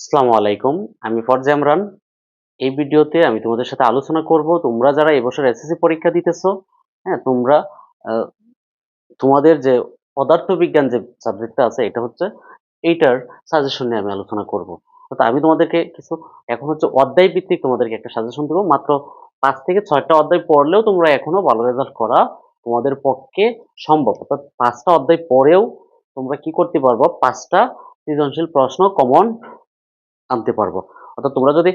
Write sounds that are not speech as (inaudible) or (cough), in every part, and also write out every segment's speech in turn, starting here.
আসসালামু আলাইকুম, আমি ফরজা ইমরান। এই ভিডিওতে আমি তোমাদের সাথে আলোচনা করব, তোমরা যারা এবছর এসএসসি পরীক্ষা দিতেছো হ্যাঁ তোমরা তোমাদের যে পদার্থবিজ্ঞান যে সাবজেক্টটা আছে, এটা হচ্ছে এইটার সাজেশন নিয়ে আমি আলোচনা করব। তো আমি তোমাদেরকে কিছু, এখন হচ্ছে অধ্যায় ভিত্তিক তোমাদেরকে একটা সাজেশন দেবো, মাত্র পাঁচ থেকে ছয়টা অধ্যায় পড়লেও তোমরা এখনও ভালো রেজাল্ট করা তোমাদের পক্ষে সম্ভব। অর্থাৎ পাঁচটা অধ্যায় পড়েও তোমরা কি করতে পারব? পাঁচটা সৃজনশীল প্রশ্ন কমন আনতে পারব। অর্থাৎ তোমরা যদি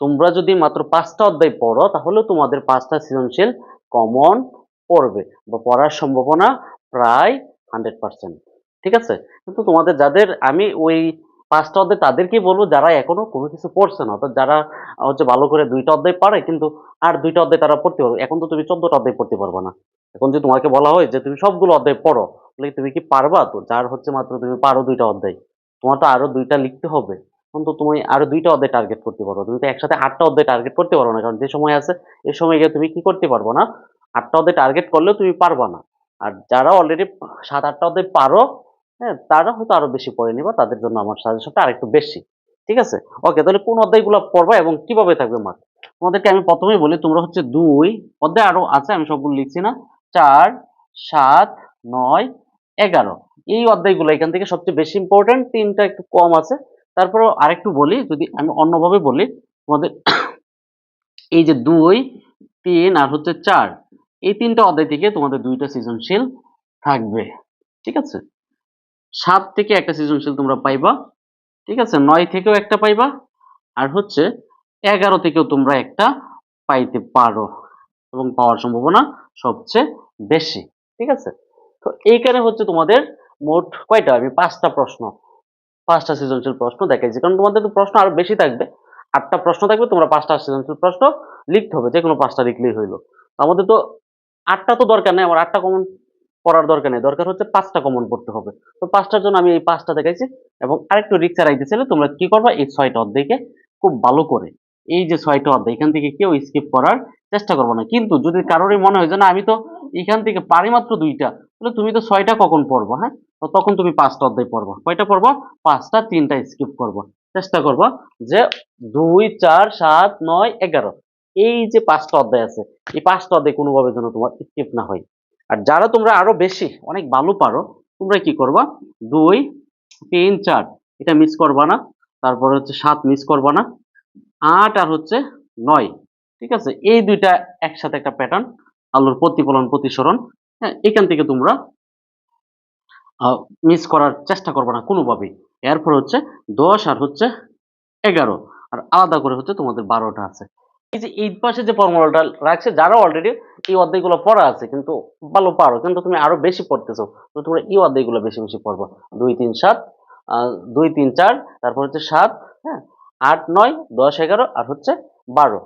তোমরা যদি মাত্র পাঁচটা অধ্যায় পড়ো, তাহলেও তোমাদের পাঁচটা সৃজনশীল কমন পড়বে বা পড়ার সম্ভাবনা প্রায় হান্ড্রেড পার্সেন্ট ঠিক আছে? কিন্তু তোমাদের যাদের, আমি ওই পাঁচটা অধ্যায় তাদেরকেই বলব, যারা এখনও কোনো কিছু পড়ছে না, অর্থাৎ যারা হচ্ছে ভালো করে দুইটা অধ্যায় পারে, কিন্তু আর দুইটা অধ্যায় তারা পড়তে পারবে এখন তো তুমি চোদ্দটা অধ্যায় পড়তে পারবে না। এখন যদি তোমাকে বলা হয় যে তুমি সবগুলো অধ্যায় পড়ো তাহলে তুমি কি পারবা? তো যার হচ্ছে মাত্র তুমি পারো দুইটা অধ্যায়। তোমার তো আরও দুইটা লিখতে হবে। তখন তো তুমি আরও দুইটা অধ্যায় টার্গেট করতে পারো। তুমি তো একসাথে আটটা অধ্যায় টার্গেট করতে পারো না, কারণ যে সময় আছে এই সময় গিয়ে তুমি কি করতে পারব না? আটটা অধ্যায় টার্গেট করলেও তুমি পারবা না। আর যারা অলরেডি সাত আটটা অধ্যায় পারো হ্যাঁ তারা হয়তো আরও বেশি পড়ে নিবা, তাদের জন্য আমার সাজেশনটা আরেকটু বেশি। ঠিক আছে? ওকে তাহলে কোন অধ্যায়গুলো পড়বা এবং কীভাবে থাকবে মার্ক তোমাদেরকে আমি প্রথমেই বলি, তোমরা হচ্ছে দুই অধ্যায় আরও আছে, আমি সবগুলো লিখছি না। চার, সাত, নয়, এগারো। এই অধ্যায়গুলো এখান থেকে সবচেয়ে বেশি ইম্পর্টেন্ট তিনটা একটু কম আছে। তারপরে আরেকটু বলি, যদি আমি অন্যভাবে বলি, তোমাদের (coughs) এই যে দুই, তিন আর হচ্ছে চার, এই তিনটা অধ্যায় থেকে তোমাদের দুইটা সৃজনশীল থাকবে, ঠিক আছে? সাত থেকে একটা সৃজনশীল তোমরা পাইবা, ঠিক আছে? নয় থেকেও একটা পাইবা, আর হচ্ছে এগারো থেকেও তোমরা একটা পাইতে পারো এবং পাওয়ার সম্ভাবনা সবচেয়ে বেশি, ঠিক আছে? তো এইখানে হচ্ছে তোমাদের মোট কয়টা? আমি পাঁচটা প্রশ্ন পাঁচটা সৃজনশীল প্রশ্ন দেখাইছি। কারণ তোমাদের তো প্রশ্ন আরও বেশি থাকবে। আটটা প্রশ্ন থাকবে, তোমরা পাঁচটা সৃজনশীল প্রশ্ন লিখতে হবে যে কোনো পাঁচটা লিখলেই হইল। আমাদের তো আটটা তো দরকার নেই, আমার আটটা কমন পড়ার দরকার নেই। দরকার হচ্ছে পাঁচটা কমন পড়তে হবে। তো পাঁচটার জন্য আমি এই পাঁচটা দেখাইছি এবং আরেকটু রিক্সা রাখতেছিলে তোমরা কি করবা, এই ছয়টা অধ্যায়কে খুব ভালো করে, এই যে ছয়টা অধ্যায় এখান থেকে কেউ স্কিপ করার চেষ্টা করব না। কিন্তু যদি কারোরই মনে হয় যে না, আমি তো এখান থেকে পারি মাত্র দুইটা, তাহলে তুমি তো ছয়টা কখন পড়ব হ্যাঁ? তো তখন তুমি পাঁচটা অধ্যায় পড়বা। কয়টা পড়বা? পাঁচটা, তিনটা স্কিপ করবা। চেষ্টা করবা যে দুই, চার, সাত, নয়, এগারো। এই যে পাঁচটা অধ্যায় আছে, এই পাঁচটা অধ্যায় কোনোভাবে যেন তোমার স্কিপ না হয়। আর যারা তোমরা আরও বেশি, অনেক ভালো পারো, তোমরা কি করবা? দুই, তিন, চার। এটা মিস করবা না। তারপরে হচ্ছে সাত মিস করবা না। আট আর হচ্ছে নয়। ঠিক আছে? এই দুইটা একসাথে একটা প্যাটার্ন আলোর প্রতিফলন, প্রতিসরণ। হ্যাঁ এখান থেকে তোমরা মিস করার চেষ্টা করবে না কোনোভাবেই। এরপর হচ্ছে দশ আর হচ্ছে এগারো। আর আলাদা করে হচ্ছে তোমাদের বারোটা আছে। এই যে এই পাশে যে ফর্মুলাটা রাখছে, যারা অলরেডি এই অধ্যায়গুলো পড়া আছে, কিন্তু ভালো পারো, কিন্তু তুমি আরও বেশি পড়তেছো, তো তোমরা এই অধ্যায়গুলো বেশি বেশি পড়ব। দুই, তিন, সাত দুই, তিন, চার, তারপর হচ্ছে সাত হ্যাঁ আট, নয়, দশ, এগারো, আর হচ্ছে বারো।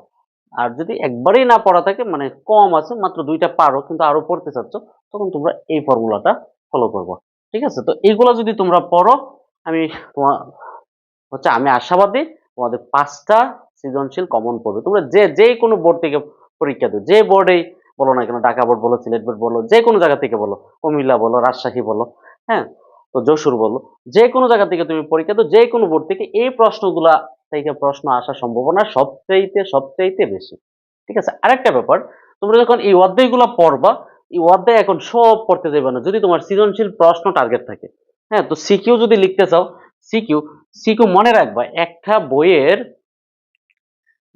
আর যদি একবারেই না পড়া থাকে মানে কম আছে, মাত্র দুইটা পারো, কিন্তু আরও পড়তে চাচ্ছ, তখন তোমরা এই ফর্মুলাটা ফলো করব। ঠিক আছে? তো এইগুলো যদি তোমরা পড়ো, আমি তোমার হচ্ছে আমি আশাবাদী তোমাদের পাঁচটা সৃজনশীল কমন পড়বে। তোমরা যে যে কোনো বোর্ড থেকে পরীক্ষা দেবে যে বোর্ডেই বলো না কেন, ঢাকা বোর্ড বলো, সিলেট বোর্ড বলো, যে কোনো জায়গা থেকে বলো, কুমিল্লা বলো, রাজশাহী বলো হ্যাঁ? তো যশোর বলো, যে কোনো জায়গা থেকে তুমি পরীক্ষা দাও, যে কোনো বোর্ড থেকে এই প্রশ্নগুলা থেকে প্রশ্ন আসার সম্ভাবনা সবচাইতে সবচাইতে বেশি। ঠিক আছে? আরেকটা ব্যাপার, তোমরা যখন এই অধ্যায়গুলো পড়বা অধ্যায় এখন সব পড়তে দেবে না। যদি তোমার সৃজনশীল প্রশ্ন টার্গেট থাকে। হ্যাঁ তো সিকিউ যদি লিখতে চাও, সিকিউ সিকিউ মনে রাখবা, একটা বইয়ের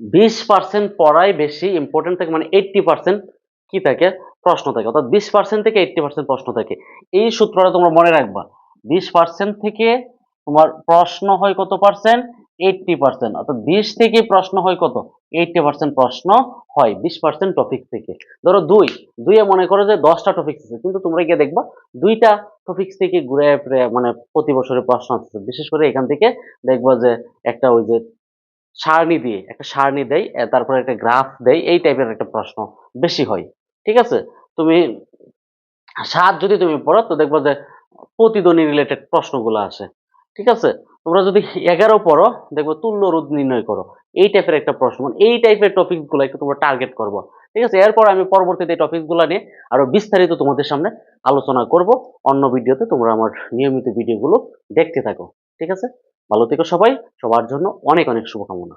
বিশ পার্সেন্ট পড়াই বেশি ইম্পর্টেন্ট থাকে মানে এইটটি পার্সেন্ট কি থাকে? প্রশ্ন থাকে। অর্থাৎ বিশ পার্সেন্ট থেকে এইটটি পার্সেন্ট প্রশ্ন থাকে। এই সূত্রটা তোমরা মনে রাখবা, বিশ পার্সেন্ট থেকে তোমার প্রশ্ন হয় কত পার্সেন্ট এইটটি পার্সেন্ট অর্থাৎ বিশ থেকে প্রশ্ন হয় কত? এইটটি পার্সেন্ট প্রশ্ন হয়, বিশ পার্সেন্ট টপিক থেকে। ধরো দুই, দুইয়ে মনে করো যে দশটা টপিক আছে, কিন্তু তোমরা গিয়ে দেখবা দুইটা টপিক্স থেকে ঘুরে মানে প্রতি বছরের প্রশ্ন আসছে বিশেষ করে এখান থেকে দেখবা যে একটা ওই যে সারণী দিয়ে, একটা সারণী দেয় তারপরে একটা গ্রাফ দেয়, এই টাইপের একটা প্রশ্ন বেশি হয়। ঠিক আছে? তুমি সাত যদি তুমি পড়ো, তো দেখব যে প্রতিদ্বন্দ্বী রিলেটেড প্রশ্নগুলো আসে। ঠিক আছে? তোমরা যদি এগারো পড়ো, দেখব তুল্য রোধ নির্ণয় করো। এই টাইপের একটা প্রশ্ন। মানে এই টাইপের টপিকগুলো একটু তোমরা টার্গেট করব। ঠিক আছে? এরপর আমি পরবর্তীতে এই টপিকগুলা নিয়ে আরও বিস্তারিত তোমাদের সামনে আলোচনা করব। অন্য ভিডিওতে তোমরা আমার নিয়মিত ভিডিওগুলো দেখতে থাকো। ঠিক আছে? ভালো থেকো সবাই। সবার জন্য অনেক অনেক শুভকামনা।